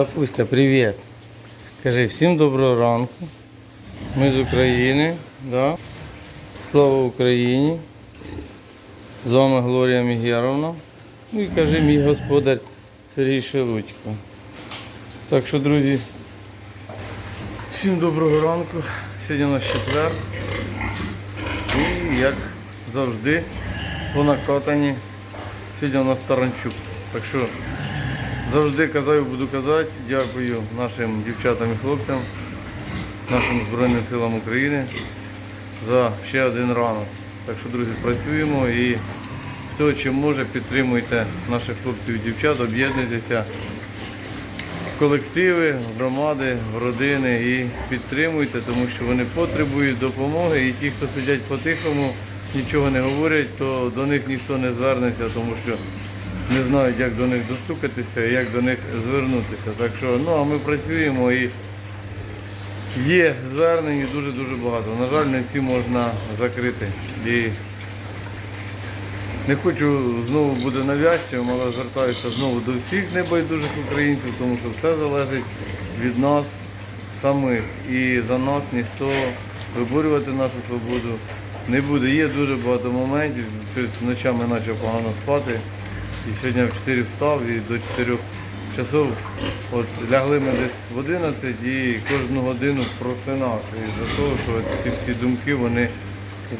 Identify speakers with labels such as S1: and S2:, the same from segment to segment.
S1: Лапуська, привіт. Кажи всім доброго ранку. Ми з України. Да? Слава Україні. З вами Глорія Мігєровна. Ну і кажи мій господар Сергій Шелудько. Так що, друзі, всім доброго ранку. Сьогодні у нас четвер. І як завжди, по накатанні. Сьогодні у нас Таранчук. Так що Завжди казав буду казати, дякую нашим дівчатам і хлопцям, нашим Збройним силам України за ще один ранок. Так що, друзі, працюємо і хто чим може, підтримуйте наших хлопців і дівчат, об'єднуйтеся в колективи, в громади, в родини і підтримуйте, тому що вони потребують допомоги. І ті, хто сидять по-тихому, нічого не говорять, то до них ніхто не звернеться, тому що не знають, як до них достукатися і як до них звернутися. Так що, ну а ми працюємо і є звернень дуже-дуже багато. На жаль, не всі можна закрити. І не хочу знову буде навязчивим, але звертаюся знову до всіх небайдужих українців, тому що все залежить від нас самих. І за нас ніхто виборювати нашу свободу не буде. Є дуже багато моментів. Щось ночами почав погано спати. І сьогодні в 4 встав і до 4 часов от лягли ми десь в 11 і кожну годину просинався. За того, що ці всі думки вони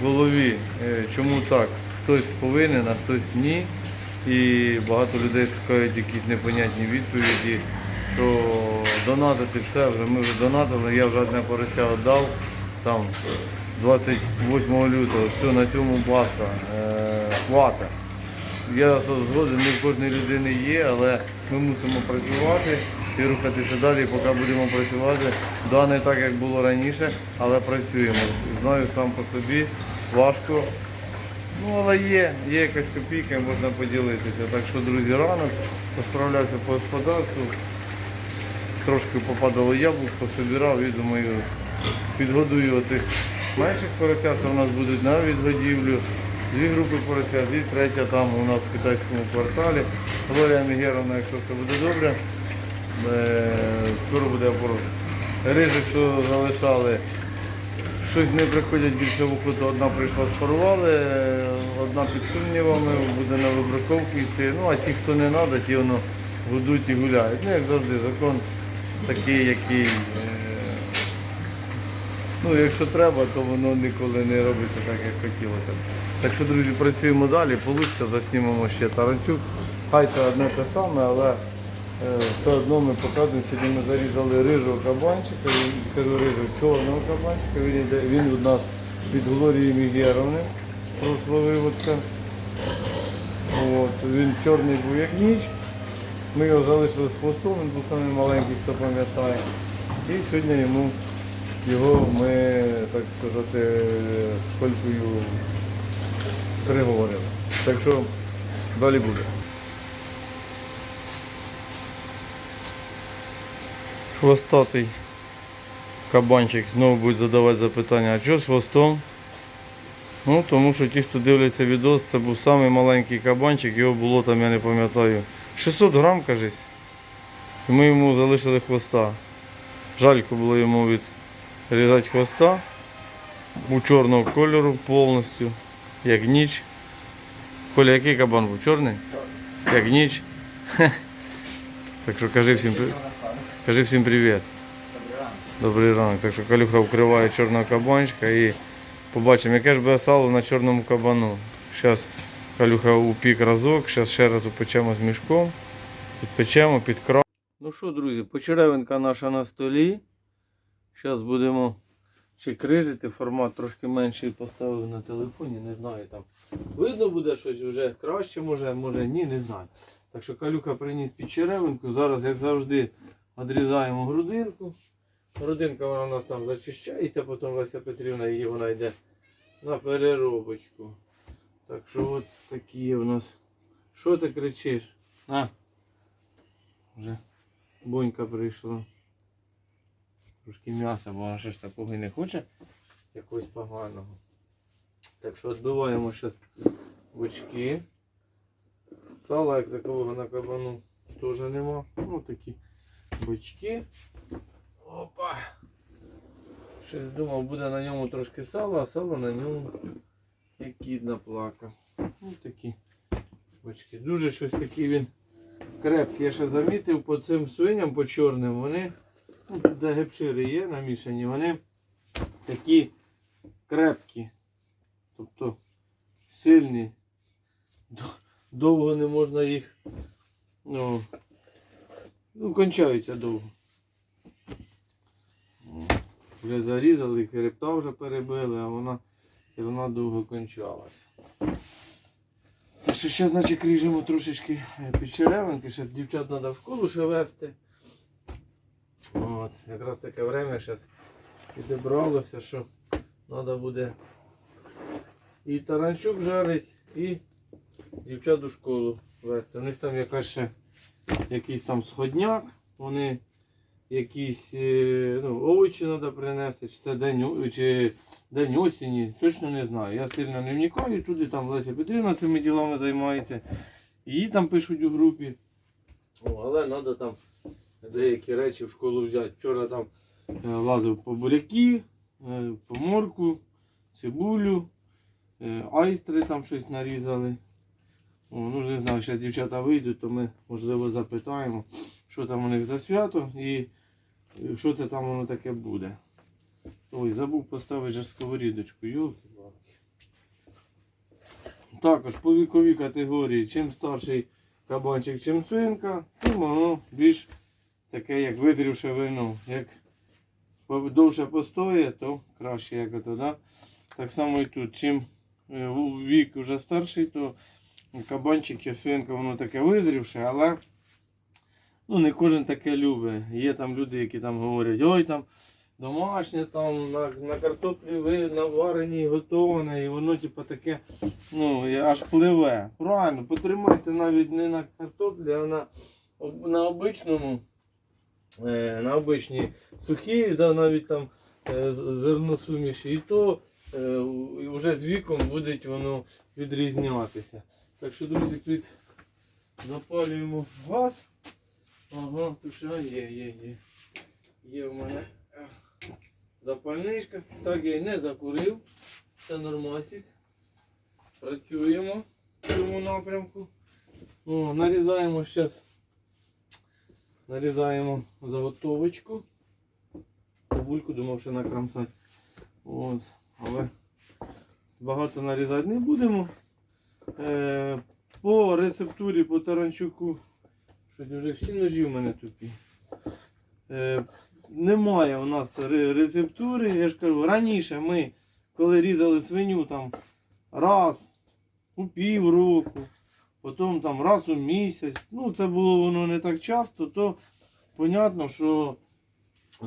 S1: в голові. Е, Чому так? Хтось повинен, а хтось ні. І багато людей шукають якісь непонятні відповіді, що донатити все вже ми вже донатили, я вже одне порося віддав там 28 лютого, все на цьому баста, е, хвата. Я згоден, не в кожної людини є, але ми мусимо працювати і рухатися далі, поки будемо працювати. Да, не так, як було раніше, але працюємо. Знаю сам по собі, важко. Ну, але є, є якась копійка, можна поділитися. Так що, друзі, ранок посправлявся по господарству, трошки попадало яблук, пособирав і думаю, підгодую оцих менших поросят, в нас будуть на відгодівлю. Дві групи поросят, третя там у нас в китайському кварталі. Глорія Мігеровна, якщо все буде добре, е, скоро буде опорот. Рижик, що залишали, щось не приходять більше в охоту. Одна прийшла спарували, е, одна під сумнівами, буде на вибраковку йти. Ну а ті, хто не треба, ті воно годуть і гуляють. Ну, як завжди, закон такий, який. Ну, якщо треба, то воно ніколи не робиться так, як хотілося. Так що, друзі, працюємо далі, получиться, заснімемо ще таранчук. Хай це одне те саме, але е, все одно ми показуємо. Сьогодні ми зарізали рижого кабанчика, він, кажу рижого чорного кабанчика. Він, йде, він у нас від Глорії Мігєровни з прошлого виводка. От, він чорний був як ніч. Ми його залишили з хвостом, він був самий маленький, хто пам'ятає. І сьогодні йому його ми, так сказати, колькою приговорили. Так що далі буде. Хвостатий кабанчик знову будуть задавати запитання, а що з хвостом? Ну, тому що ті, хто дивляться відос, це був самий маленький кабанчик, його було там, я не пам'ятаю, 600 грам, кажись. Ми йому залишили хвоста. Жалько було йому від різати хвоста у чорного кольору повністю, як ніч. Коля, який кабан був? Чорний? Як ніч. Так що кажи всім, кажи всім привіт. Добрий ранок. Так що Калюха вкриває чорного кабанчика і побачимо, яке ж буде сало на чорному кабану. Зараз Калюха упік разок, зараз ще раз упечемо з мішком, підпечемо, підкрав. Ну що, друзі, почеревинка наша на столі. Зараз будемо чи крижити, формат трошки менший поставив на телефоні, не знаю там. Видно буде щось вже краще, може, може ні, не знаю. Так що Калюха приніс під черевинку. Зараз, як завжди, відрізаємо грудинку. Грудинка вона у нас там зачищається, потім Леся Петрівна її вона йде на переробочку. Так що от такі у нас. Що ти кричиш? А? Вже бонька прийшла. Трошки м'яса, бо вона ще ж такого і не хоче. Якогось поганого. Так що відбиваємо зараз бочки. Сала як такового на кабану теж нема. Ну такі бочки. Опа. Щось думав, буде на ньому трошки сала, а сало на ньому як кіт наплакав. Ось такі бочки. Дуже щось такий він крепкий. Я ще замітив по цим свиням, по чорним, вони, ну тут де гепшири є намішані, вони такі крепкі. Тобто сильні. Довго не можна їх. Ну, ну кончаються довго. Вже зарізали, хребта вже перебили, а вона все одно довго кончалася. Що ще, значить, ріжемо трошечки е, під черевинки, щоб дівчат треба в школу ще вести. От, якраз таке время зараз підібралося, що треба буде і таранчук жарить, і дівчат у школу вести. У них там якась ще якийсь там сходняк, вони якісь е, ну, овочі треба принести, чи це день, чи день осені, точно не знаю. Я сильно не вникаю, туди там Леся Петрівна цими ділами займається. Її там пишуть у групі. О, але треба там деякі речі в школу взяти. Вчора там е, лазив по буряки, е, по морку, цибулю, е, айстри там щось нарізали. О, ну не знаю, ще дівчата вийдуть, то ми можливо запитаємо, що там у них за свято і що це там воно таке буде. Ой, забув поставити же сковорідочку, йолки палки Також по віковій категорії, чим старший кабанчик, чим свинка, тим воно більш таке, як витрівше вино. Як довше постоє, то краще як ото, да? Так само і тут. Чим е, вік вже старший, то кабанчик чи свинка, воно таке визрівше, але ну, не кожен таке любить. Є там люди, які там говорять, ой там домашнє там на, на картоплі ви наварені, готоване, і воно типу таке, ну, аж пливе. Правильно, потримайте навіть не на картоплі, а на, на обичному, на обичній сухій, да, навіть там е, зерносуміші. І то е, вже з віком буде воно відрізнятися. Так що, друзі, тут запалюємо газ. Ага, туша є, є, є. Є в мене е, запальничка. Так я й не закурив. Це нормасик. Працюємо в цьому напрямку. О, нарізаємо зараз. Нарізаємо заготовочку. Цибульку думав, що накрамсати. От. Але багато нарізати не будемо. Е, по рецептурі по таранчуку. Щось вже всі ножі в мене тупі. Е, немає у нас рецептури. Я ж кажу, раніше ми, коли різали свиню там раз у півроку, потім там раз у місяць. Ну, це було воно не так часто, то понятно, що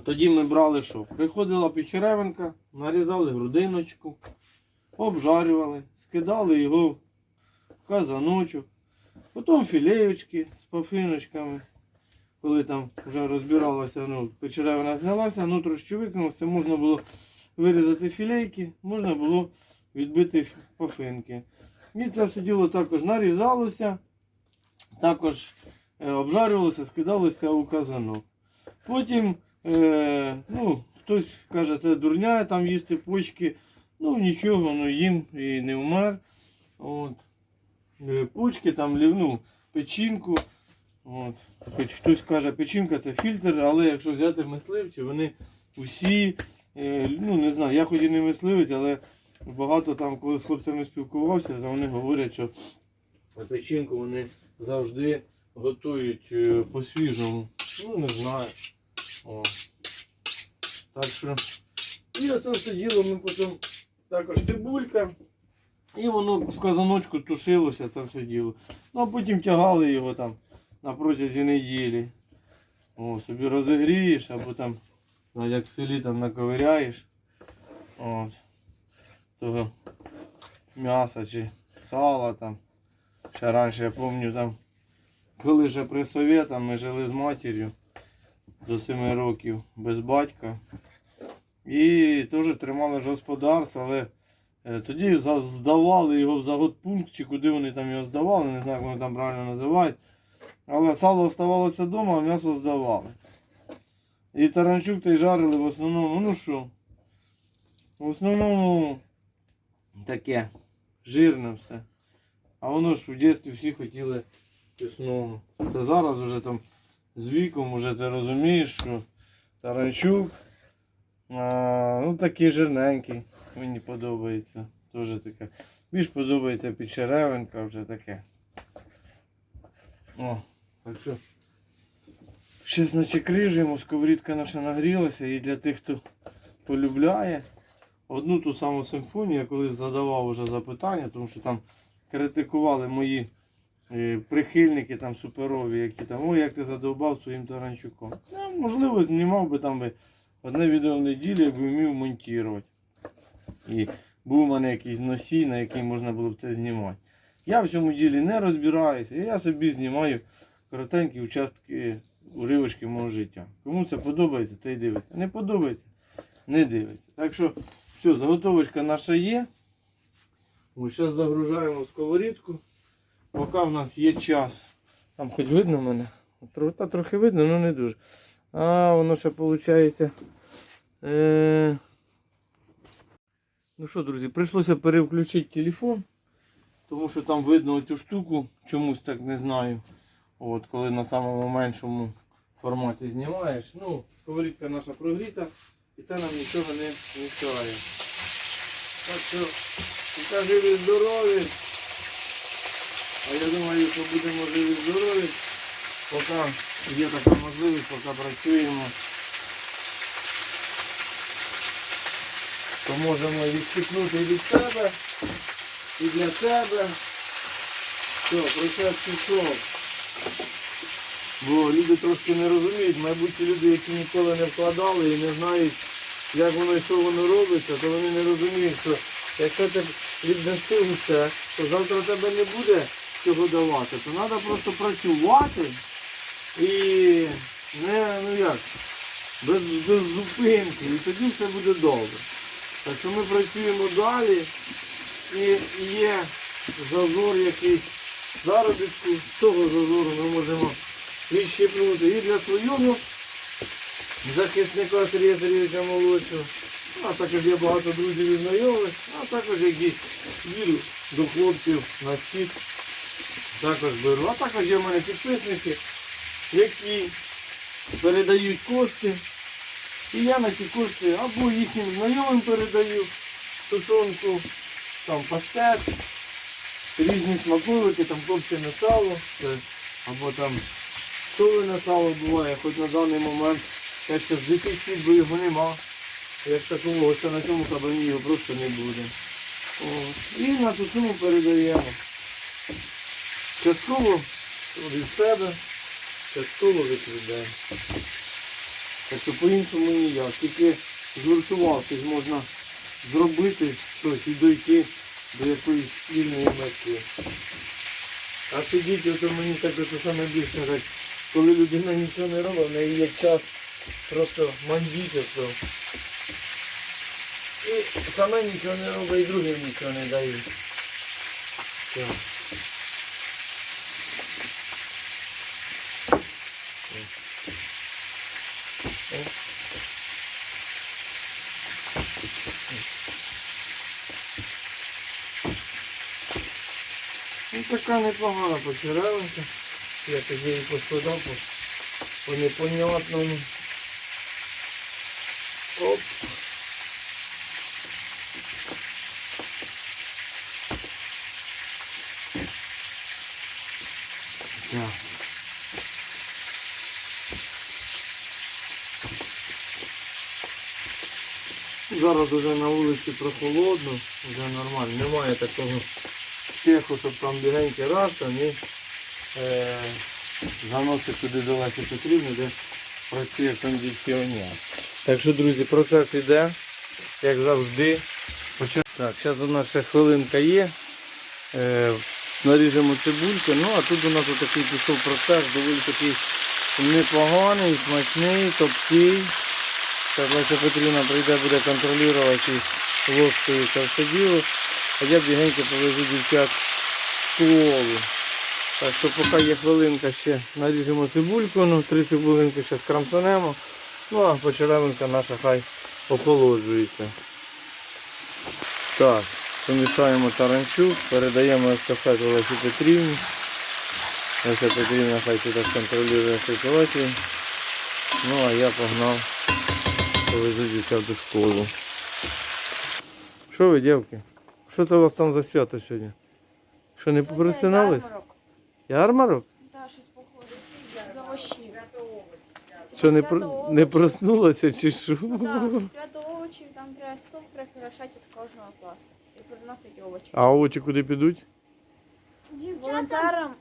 S1: тоді ми брали що? Приходила печеревинка, нарізали грудиночку, обжарювали, скидали його в казаночок, потім філеєчки з пафиночками. Коли там вже розбиралося, ну, печеревина знялася, ну трошки викинулося, можна було вирізати філейки, можна було відбити пафинки. І це все діло також нарізалося, також е, обжарювалося, скидалося у казанок. Потім, е, ну, хтось каже, це дурня, там їсти почки. Ну нічого, ну їм і не вмер. От. Е, Почки там лівну печінку. От. Хоч хтось каже, печінка це фільтр, але якщо взяти мисливці, вони усі, е, ну не знаю, я хоч і не мисливець, але багато там, коли з хлопцями спілкувався, вони говорять, що печінку вони завжди готують е, по-свіжому. Ну, не знаю. О. Так що. І оце все діло ми потім також цибулька. І воно в казаночку тушилося, це все діло. Ну а потім тягали його там на протязі неділі. О, собі розігрієш, або там, як в селі там наковиряєш. От. Того м'яса чи сала там. Ще раніше я пам'ятаю там, коли ще при совєтам ми жили з матір'ю до 7 років без батька. І теж тримали ж господарство, але е, тоді здавали його в заготпункт, чи куди вони там його здавали, не знаю, як вони там правильно називають. Але сало оставалося вдома, а м'ясо здавали. І таранчук та й жарили в основному, ну що? В основному таке жирне все. А воно ж в дитинстві всі хотіли пісного. Це зараз вже там з віком вже ти розумієш, що таранчук а, ну такий жирненький. Мені подобається. Теж таке. Більш подобається підчеревинка вже таке. О, так що. Щось наче крижимо, сковорідка наша нагрілася і для тих, хто полюбляє. Одну ту саму симфонію я колись задавав уже запитання, тому що там критикували мої е, прихильники там суперові, які там, ой, як ти задовбав своїм таранчуком. Ну, можливо, знімав би там би одне відео в неділю, якби вмів монтувати. І був у мене якийсь носій, на який можна було б це знімати. Я в цьому ділі не розбираюся, і я собі знімаю коротенькі участки, уривочки мого життя. Кому це подобається, то й дивиться. Не подобається, не дивиться. Так що, все, заготовочка наша є. Ось зараз загружаємо в сковорідку. Поки в нас є час. Там хоч видно мене? Та трохи видно, але не дуже. А, воно ще виходить. Е... Ну що, друзі, прийшлося переключити телефон, тому що там видно цю штуку, чомусь так не знаю. От, коли на самому меншому форматі знімаєш. Ну, сковорідка наша прогріта і це нам нічого не мішає. Так що, поки живі здорові. А я думаю, що будемо живі здорові, поки є така можливість, поки працюємо. то можемо відщипнути і від себе, і для себе. Все, процес пішов. Бо люди трошки не розуміють, мабуть, люди, які ніколи не вкладали і не знають, як воно і що воно робиться, то вони не розуміють, що якщо ти віднеси усе, то завтра тебе не буде чого давати. То треба просто працювати і не, ну як, без, без зупинки. І тоді все буде добре. Так що ми працюємо далі і є зазор якийсь заробітку. З цього зазору ми можемо відщипнути і для свого захисника Сергія Сергійовича молодшого. А також є багато друзів і знайомих, а також які їду до хлопців на схід. Також беру. А також є в мене підписники, які передають кошти. І я на ті кошти або їхнім знайомим передаю тушонку, там паштет, різні смаколики, там копчене сало, або там солене сало буває, хоч на даний момент я ще 10 світ, бо його нема. Як такого, ось на цьому кабані його просто не буде. О, і на ту суму передаємо. Частково від себе, частково відповідаємо. Так що по-іншому ніяк. Тільки згуртувавшись, можна зробити щось і дойти до якоїсь спільної мети. А сидіти, ото мені так це саме більше, так, коли людина нічого не робить, в неї є час просто мандіти. То. І саме нічого не робить, і другим нічого не дає. Так. Ну така непогана почеревинка. Я тоді її поскладав по, по непонятному. Оп. Так. Зараз уже на вулиці прохолодно, вже нормально. Немає такого спеху, щоб там бігенький раз там і заносить туди до Лесі Петрівни, де працює кондиціонер. Так що, друзі, процес йде, як завжди. Так, зараз у нас ще хвилинка є. Е, наріжемо цибульку. Ну а тут у нас такий пішов процес, доволі такий непоганий, смачний, топкий. Зараз Леся Петрівна прийде, буде контролювати ложкою це все діло. А я бігенько повезу дівчат в школу. Так що поки є хвилинка ще наріжемо цибульку, ну три цибулинки ще скрамсанемо. Ну а почеревинка наша хай охолоджується. Так, помішаємо таранчук, передаємо естафету Лесі Петрівні. Леся Петрівна хай тут контролює ситуацію. Ну а я погнав, повезу дівчат до школу. Що ви, дівки? Що це у вас там за свято сьогодні? Що не попростинались?
S2: Ярмарок. Да, щось походу. З овощів.
S1: Що не, про... не проснулося чи що?
S2: Да, свято овочів, там треба стол прикрашати від кожного класу. І приносить овочі.
S1: А овочі куди підуть?
S2: Волонтерам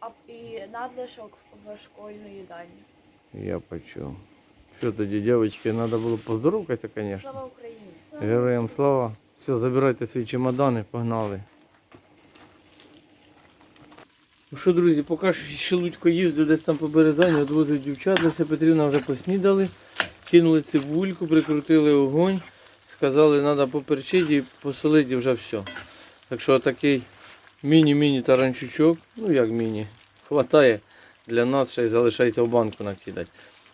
S2: а, і надлишок в школьну їдальню.
S1: Я почув. Що тоді, дівчатки, треба було поздоровкатися, звісно.
S2: Слава Україні!
S1: Героям слава. Все, забирайте свої чемодани, погнали. Ну що, друзі, поки що ще Лудько їздив десь там по березані, відвозив дівчат, Леся Петрівна вже поснідали, кинули цибульку, прикрутили огонь, сказали, треба поперчити і посолити вже все. Так що такий міні-міні таранчучок, ну як міні, хватає для нас, ще й залишається в банку накидати.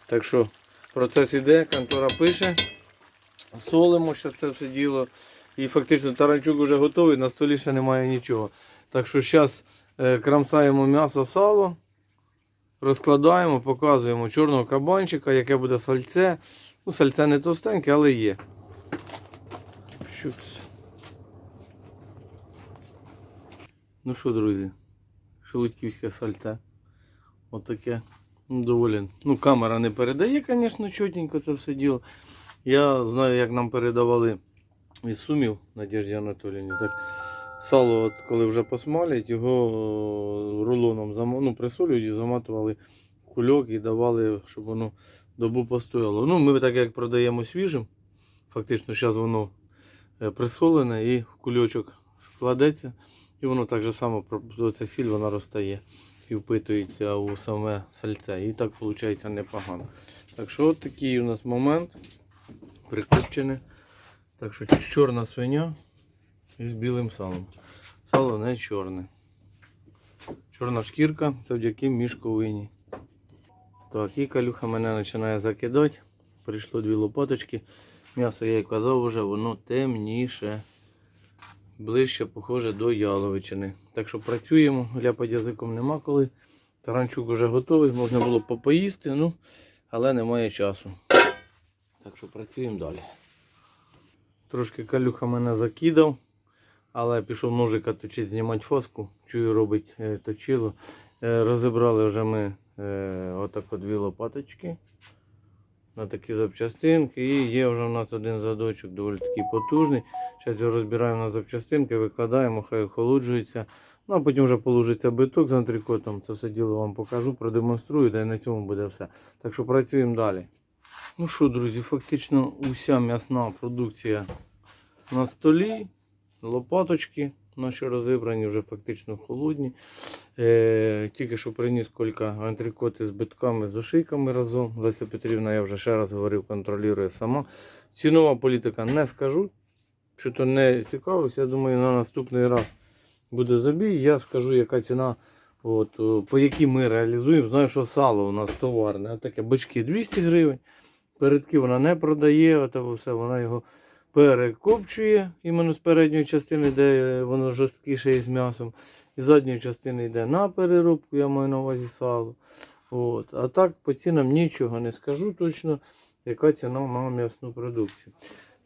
S1: Так що процес іде, контора пише солимо ще це все діло. І фактично таранчук вже готовий, на столі ще немає нічого. Так що зараз крамсаємо м'ясо, сало, розкладаємо, показуємо чорного кабанчика, яке буде сальце. Ну, сальце не товстеньке, але є. Щукс. Ну що, друзі, шелудьківське сальце. Отаке. Ну, доволі. Ну, камера не передає, звісно, чотенько це все діло. Я знаю, як нам передавали із Сумів Надежді Анатоліївні. Так сало, от, коли вже посмалять, його о, рулоном зам... ну, присолюють і заматували кульок і давали, щоб воно добу постояло. Ну, ми так як продаємо свіжим, фактично зараз воно е, присолене і в кульочок вкладеться. І воно так же само, ця сіль вона розтає і впитується у саме сальце. І так виходить непогано. Так що от такий у нас момент прикопчене. Так що чорна свиня із білим салом. Сало не чорне. Чорна шкірка завдяки мішковині. Так, і калюха мене починає закидати. Прийшло дві лопаточки. М'ясо, я й казав вже, воно темніше. Ближче, похоже, до яловичини. Так що працюємо, ляпать язиком нема коли. Таранчук вже готовий, можна було попоїсти, ну, але немає часу. Так що працюємо далі. Трошки калюха мене закидав, але пішов ножика точить, знімати фоску. Чую, робить е, точило. Е, розібрали вже ми е, отако дві лопаточки на такі запчастинки. І є вже у нас один задочок доволі такий потужний. Зараз його розбираємо на запчастинки, викладаємо, хай охолоджується. Ну а потім вже положиться биток з антрикотом. Це все діло вам покажу, продемонструю, да і на цьому буде все. Так що працюємо далі. Ну що, друзі, фактично уся м'ясна продукція на столі, лопаточки наші розібрані, вже фактично холодні. Е, тільки що приніс кілька антрикоти з битками, з ошийками разом. Леся Петрівна, я вже ще раз говорив, контролює сама. Цінова політика не скажу, що то не цікавився. Я думаю, на наступний раз буде забій. Я скажу, яка ціна, от, по якій ми реалізуємо. Знаю, що сало у нас товарне. Таке бички 200 гривень. Передки вона не продає, все, вона його перекопчує іменно з передньої частини, де воно жорсткіше із м'ясом. І з задньої частини йде на переробку, я маю на увазі сало. От. А так по цінам нічого не скажу точно, яка ціна на м'ясну продукцію.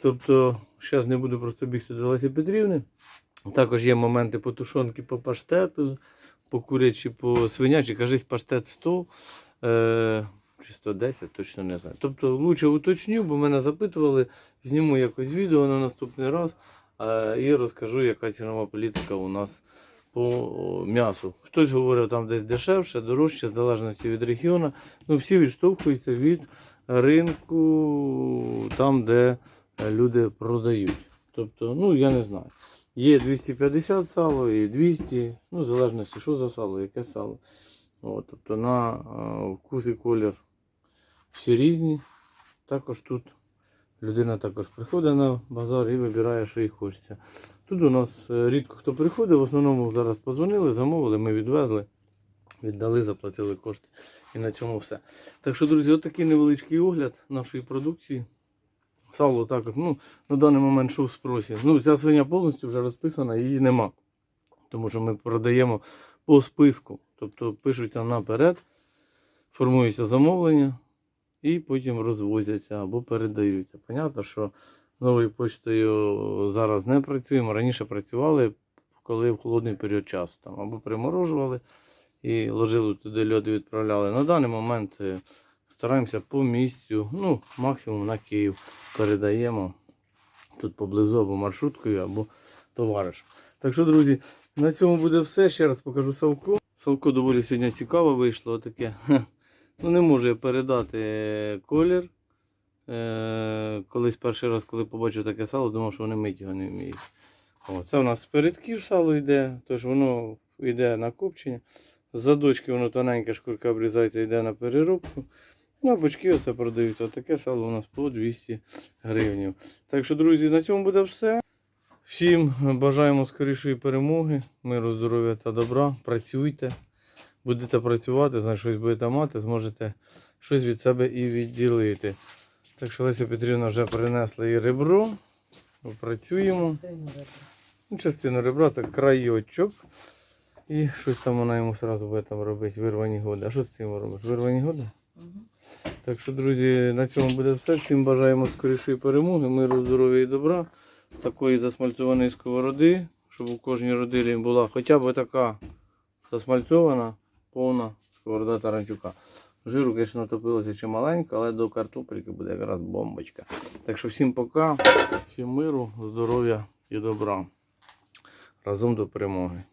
S1: Тобто, зараз не буду просто бігти до Лесі Петрівни. Також є моменти по тушонки по паштету, по курячі, по свинячі, кажись, паштет 100 е, чи 110, точно не знаю. Тобто лучше уточню, бо мене запитували, зніму якось відео на наступний раз е, і розкажу, яка цінова політика у нас по м'ясу. Хтось говорив там десь дешевше, дорожче, в залежності від регіону. Ну, всі відштовхуються від ринку там, де люди продають. Тобто, ну я не знаю. Є 250 сало і 200, ну, в залежності, що за сало, яке сало. От, тобто на е, вкус і колір всі різні. Також тут людина також приходить на базар і вибирає, що їй хочеться. Тут у нас е, рідко хто приходить, в основному зараз позвонили, замовили, ми відвезли. Віддали, заплатили кошти. І на цьому все. Так що, друзі, отакий невеличкий огляд нашої продукції. Сало так, як, ну, на даний момент що в спросі. Ну, ця свиня повністю вже розписана, її нема. Тому що ми продаємо по списку. Тобто пишуться наперед, формується замовлення і потім розвозяться або передаються. Понятно, що новою поштою зараз не працюємо. Раніше працювали, коли в холодний період часу. Там, або приморожували і ложили туди льод і відправляли. На даний момент е, стараємося по місцю, ну, максимум на Київ передаємо тут поблизу або маршруткою, або товаришем. Так що, друзі, на цьому буде все. Ще раз покажу салко. Салко доволі сьогодні цікаво вийшло. Таке. Ну, не можу я передати е, колір. Е, колись перший раз, коли побачив таке сало, думав, що вони мить його не вміють. О, це у нас передків сало йде, тож воно йде на копчення. З задочки воно тоненька шкурка обрізається, йде на переробку. Ну, а бочки оце продаються. Отаке сало у нас по 200 гривень. Так що, друзі, на цьому буде все. Всім бажаємо скорішої перемоги, миру, здоров'я та добра. Працюйте, будете працювати, значить щось будете мати, зможете щось від себе і відділити. Так що Леся Петрівна вже принесла і ребро. Працюємо. Ну, частину ребра, так крайочок. І щось там вона йому одразу буде там робити, вирвані годи. А що з цим робиш? Вирвані годи? Так що, друзі, на цьому буде все. Всім бажаємо скорішої перемоги, миру, здоров'я і добра. Такої засмальцьованої сковороди, щоб у кожній родині була хоча б така засмальцьована, повна сковорода таранчука. Жиру, звісно, топилося чи маленько, але до картопельки буде якраз бомбочка. Так що всім пока, всім миру, здоров'я і добра. Разом до перемоги.